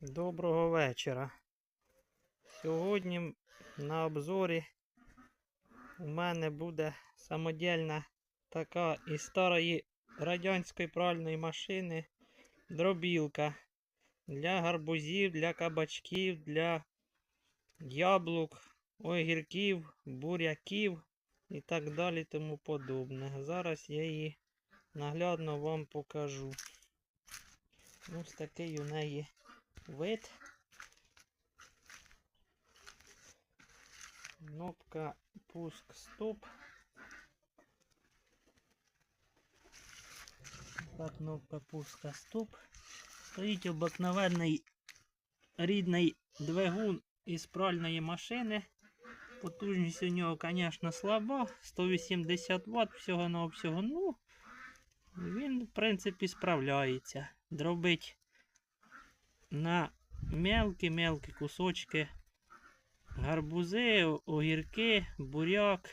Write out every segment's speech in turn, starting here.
Доброго вечора. Сьогодні на обзорі у мене буде самодільна така із старої радянської пральної машини дробілка для гарбузів, для кабачків, для яблук, огірків, буряків і так далі тому подобне. Зараз я її наглядно вам покажу. Ось такий у неї вид. Кнопка пуск стоп. Така кнопка пуска стоп. Стоїть обикновенний рідний двигун із пральної машини. Потужність у нього, звісно, слаба. 180 Вт всього на всього. Ну, він, в принципі, справляється. Дробить на мелкі-мелкі кусочки гарбузи, огірки, буряк,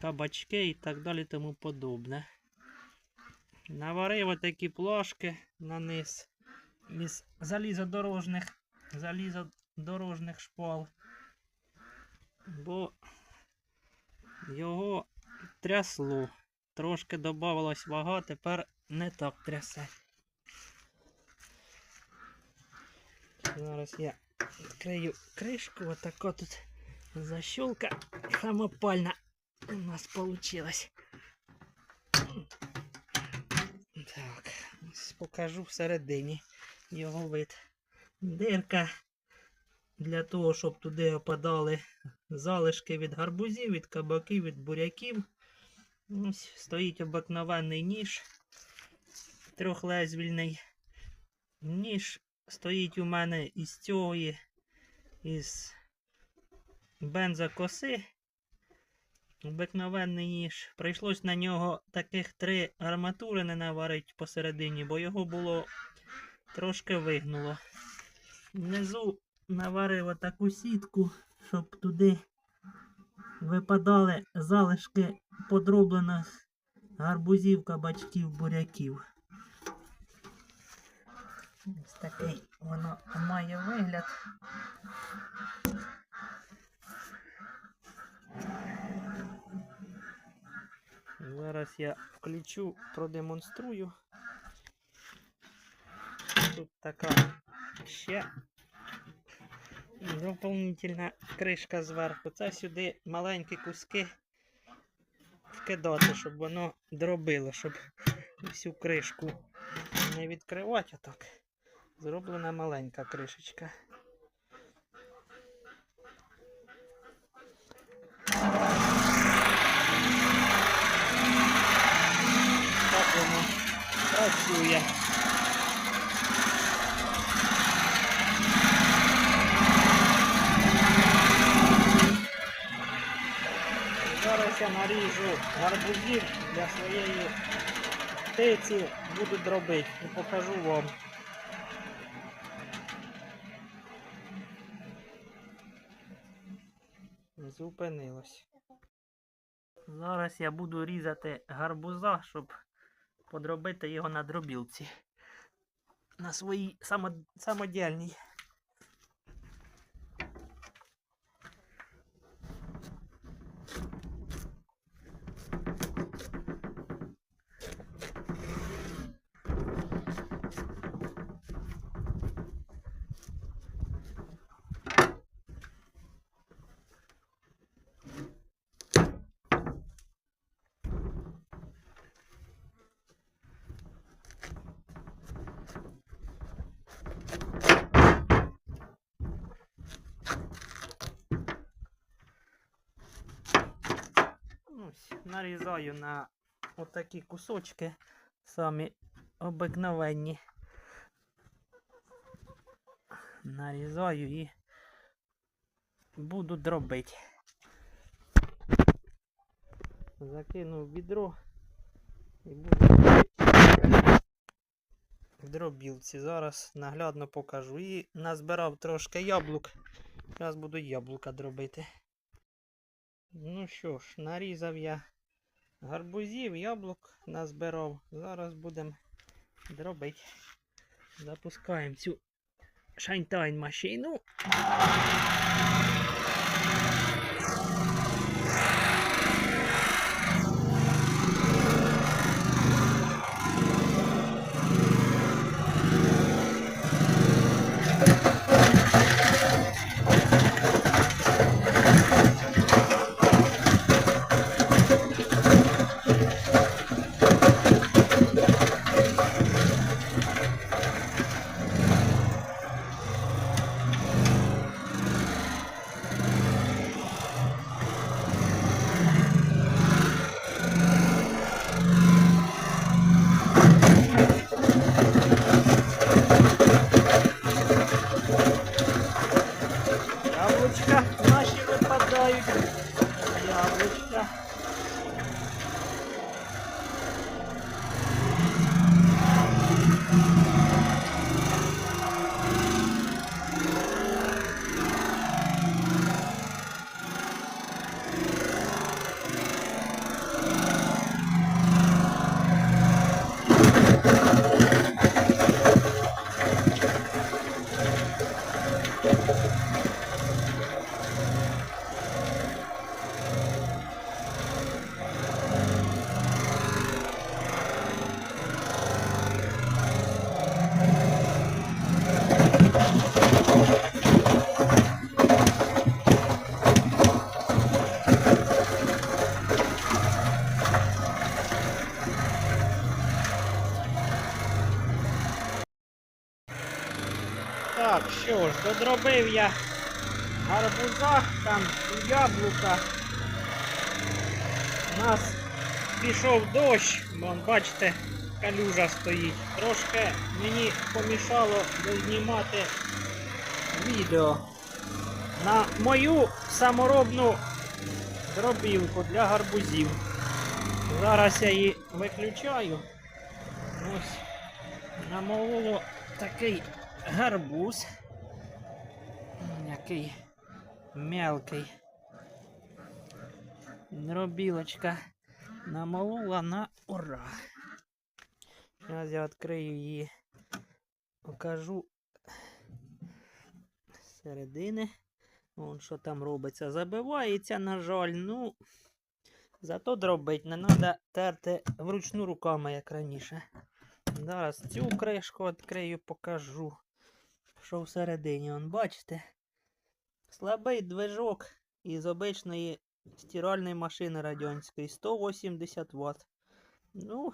кабачки і так далі тому подобне. Наварив отакі плашки на низ із залізодорожних, залізодорожних шпал, бо його трясло. Трошки додавалась вага, тепер не так трясе. Зараз я відкрию кришку. Отака тут защелка самопальна у нас получилась. Так, покажу всередині його вид. Дирка для того, щоб туди опадали залишки від гарбузів, від кабаків, від буряків. Ось стоїть обикновенний ніж трьохлезвільний. Ніж стоїть у мене із цієї, із бензокоси. Обикновенний ніж. Прийшлось на нього таких три арматури не наварити посередині, бо його було трошки вигнуло. Внизу наварив отаку сітку, щоб туди випадали залишки подроблених гарбузів, кабачків, буряків. Ось такий воно має вигляд. Зараз я включу, продемонструю. Тут така ще доповнительна кришка зверху. Це сюди маленькі куски вкидати, щоб воно дробило, щоб всю кришку не відкривати отак. Зроблена маленька кришечка. Так воно працює. Зараз я наріжу гарбузів для своєї птиці, буду дробити і покажу вам. Зупинилось. Зараз я буду різати гарбуза, щоб подробити його на дробілці. На своїй само... Ось, нарізаю на отакі кусочки, самі обикновенні. Нарізаю і буду дробити. Закину в відро і буду в дробілці. Зараз наглядно покажу. І назбирав трошки яблук. Зараз буду яблука дробити. Ну що ж, нарізав я гарбузів, яблук назбирав. Зараз будемо дробити. Запускаємо цю Шайнтайн машину. Що ж, додробив я гарбуза, там яблука. У нас пішов дощ, вон, бачите, калюжа стоїть. Трошки мені помішало знімати відео на мою саморобну дробілку для гарбузів. Зараз я її виключаю. Ось намололо такий гарбуз. Який мелкий. Дробілочка намолола на ура. Зараз я відкрию її, покажу середини. Вон що там робиться. Забивається, на жаль, ну. Зато дробить не треба терти вручну руками, як раніше. Зараз цю кришку відкрию, покажу. Що всередині, он бачите? Слабий движок із обичної стиральної машини радянської 180 Вт. Ну,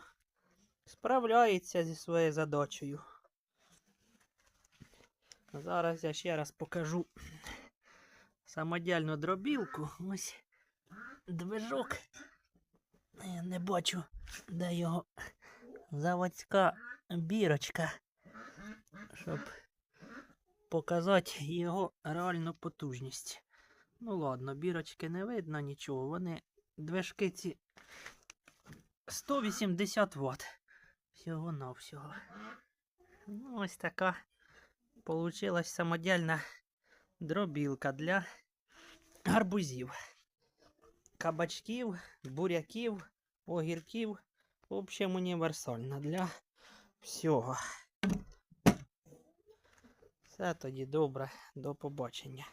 справляється зі своєю задачею. Зараз я ще раз покажу самодільну дробілку. Ось движок. Я не бачу, де його заводська бірочка, щоб показати його реальну потужність. Ну ладно, бірочки не видно нічого. Вони движки ці 180 Вт. Всього навсього. Ну, ось така получилась самодільна дробілка для гарбузів, кабачків, буряків, огірків. В общем, універсальна для всього. Все тоді добре, до побачення.